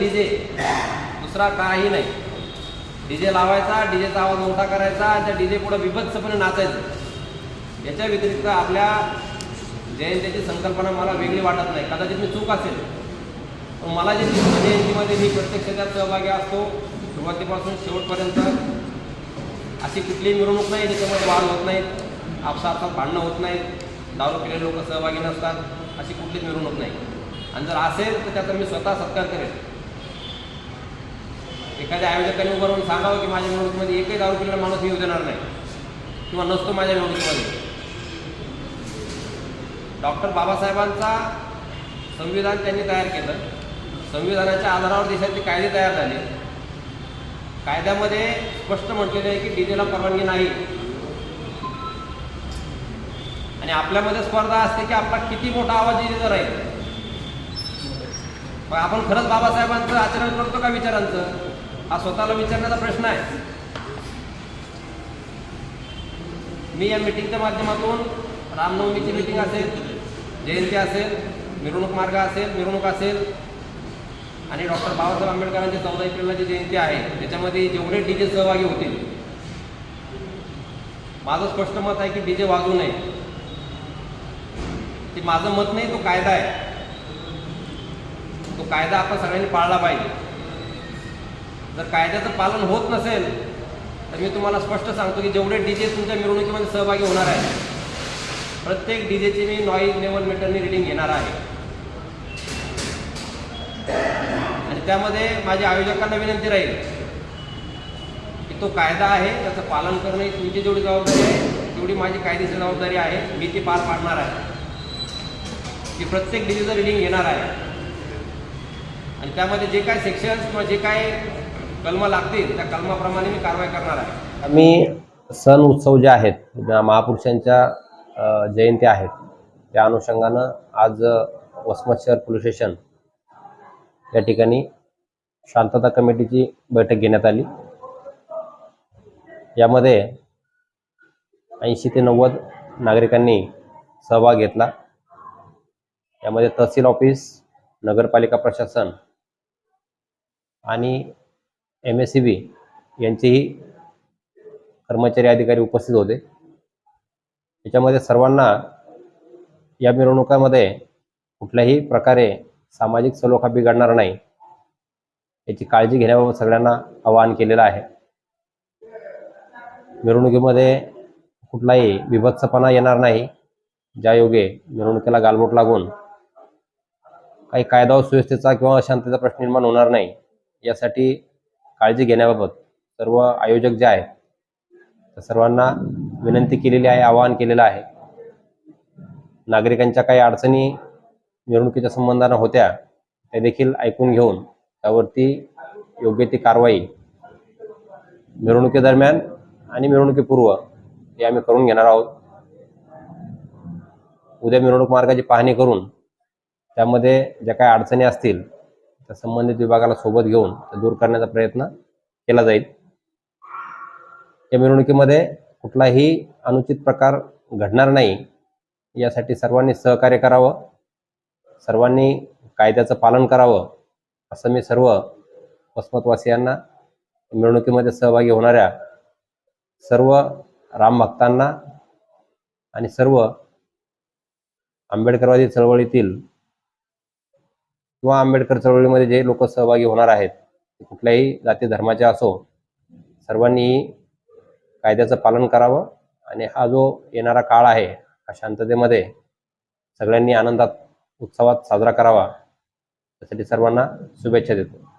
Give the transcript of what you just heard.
DJ. दुसरा काही नाही. डीजे लावायचा डीजेचा आवाज मोठा करायचा आणि त्या डीजे पुढे विभत्सपणे नाचायचं. याच्या व्यतिरिक्त आपल्या जयंतीची संकल्पना मला वेगळी वाटत नाही. कदाचित मी चूक असेल. पण मला जे दिसतं जयंतीमध्ये मी प्रत्यक्ष त्यात सहभागी असतो. सुरुवातीपासून शेवटपर्यंत अशी कुठलीही मिरवणूक नाही त्याच्यामध्ये वाद होत नाहीत आपसात भांडणं होत नाहीत दारू पिलेले लोक सहभागी नसतात अशी कुठलीच मिरवणूक नाही. आणि जर असेल तर त्याचा मी स्वतः सत्कार करेन एखाद्या आयोजकांनी उभं राहून सांगावं की माझ्या निवडणुकीमध्ये एकही दारू पिलेला माणूस येऊ देणार नाही. किंवा नसतो माझ्या निवडणुकीमध्ये. डॉक्टर बाबासाहेबांचा संविधान त्यांनी तयार केलं. संविधानाच्या आधारावर देशातले कायदे तयार झाले. कायद्यामध्ये स्पष्ट म्हटलेलं आहे की डीजेला परवानगी नाही. आणि आपल्यामध्ये स्पर्धा असते की आपला किती मोठा आवाज डीजेचा राहील. मग आपण खरंच बाबासाहेबांचं आचरण करतो का विचारांचं? हा स्वतःला विचारण्याचा प्रश्न आहे. मी या मिटिंगच्या माध्यमातून रामनवमीची मिटिंग असेल जयंती असेल मिरवणूक मार्ग असेल मिरवणूक असेल आणि डॉक्टर बाबासाहेब आंबेडकरांची चौदा एप्रिलला जी जयंती आहे त्याच्यामध्ये जेवढे डीजे सहभागी होतील. माझं स्पष्ट मत आहे की डीजे वाजू नये. ते माझं मत नाही तो कायदा आहे. तो कायदा आपण सगळ्यांनी पाळला पाहिजे. जर कायद्याचं पालन होत नसेल तर मी तुम्हाला स्पष्ट सांगतो की जेवढे डीजे तुमच्या मिरवणुकीमध्ये सहभागी होणार आहे प्रत्येक डीजेची मी नॉईज लेवल मीटरनी रिडिंग घेणार आहे. आणि त्यामध्ये माझ्या आयोजकांना विनंती राहील की तो कायदा आहे त्याचं पालन करणे ही तुमची जेवढी जबाबदारी आहे तेवढी माझी कायदेशीर जबाबदारी आहे मी ती पार पाडणार आहे. की प्रत्येक डीजेचं रिडिंग घेणार आहे. आणि त्यामध्ये जे काय सेक्शन्स किंवा जे काय कलमा लागतील त्या कलमाप्रमाणे मी कारवाई करणार आहे. आम्ही सण उत्सव जे आहेत महापुरुषांच्या जयंती आहेत त्या अनुषंगानं आज वसमत शहर पोलीस स्टेशन या ठिकाणी शांतता कमिटीची बैठक घेण्यात आली. यामध्ये ऐंशी ते नव्वद नागरिकांनी सहभाग घेतला. यामध्ये तहसील ऑफिस नगरपालिका प्रशासन आणि एम एस सी बी यांचेही कर्मचारी अधिकारी उपस्थित होते. याच्यामध्ये सर्वांना या मिरवणुकामध्ये कुठल्याही प्रकारे सामाजिक सलोखा बिघडणार नाही याची काळजी घेण्याबाबत सगळ्यांना आवाहन केलेलं आहे. मिरवणुकीमध्ये कुठलाही विभत्सपणा येणार नाही. ज्या योगे मिरवणुकीला गालबोट लागून काही कायदा सुव्यवस्थेचा किंवा अशांततेचा प्रश्न निर्माण होणार नाही यासाठी काळजी घेण्याबाबत सर्व आयोजक जे आहेत सर्वांना विनंती केलेली आहे आवाहन केलेलं आहे. नागरिकांच्या काही अडचणी मिरवणुकीच्या संबंधानं होत्या त्या देखील ऐकून घेऊन त्यावरती योग्य ती कारवाई मिरवणुकीदरम्यान आणि मिरवणुकीपूर्व हे आम्ही करून घेणार आहोत. उद्या मिरवणूक मार्गाची पाहणी करून त्यामध्ये ज्या काही अडचणी असतील त्या संबंधित विभागाला सोबत घेऊन दूर करण्याचा प्रयत्न केला जाईल. या मिरवणुकीमध्ये कुठलाही अनुचित प्रकार घडणार नाही. यासाठी सर्वांनी सहकार्य करावं. सर्वांनी कायद्याचं पालन करावं असं मी सर्व वसमतवासियांना मिरवणुकीमध्ये सहभागी होणाऱ्या सर्व रामभक्तांना आणि सर्व आंबेडकरवादी चळवळीतील किंवा आंबेडकर चळवळीमध्ये जे लोक सहभागी होणार आहेत ते कुठल्याही जाती धर्माचे असो सर्वांनी कायद्याचं पालन करावं आणि हा जो येणारा काळ आहे हा शांततेमध्ये सगळ्यांनी आनंदात उत्सवात साजरा करावा त्यासाठी सर्वांना शुभेच्छा देतो.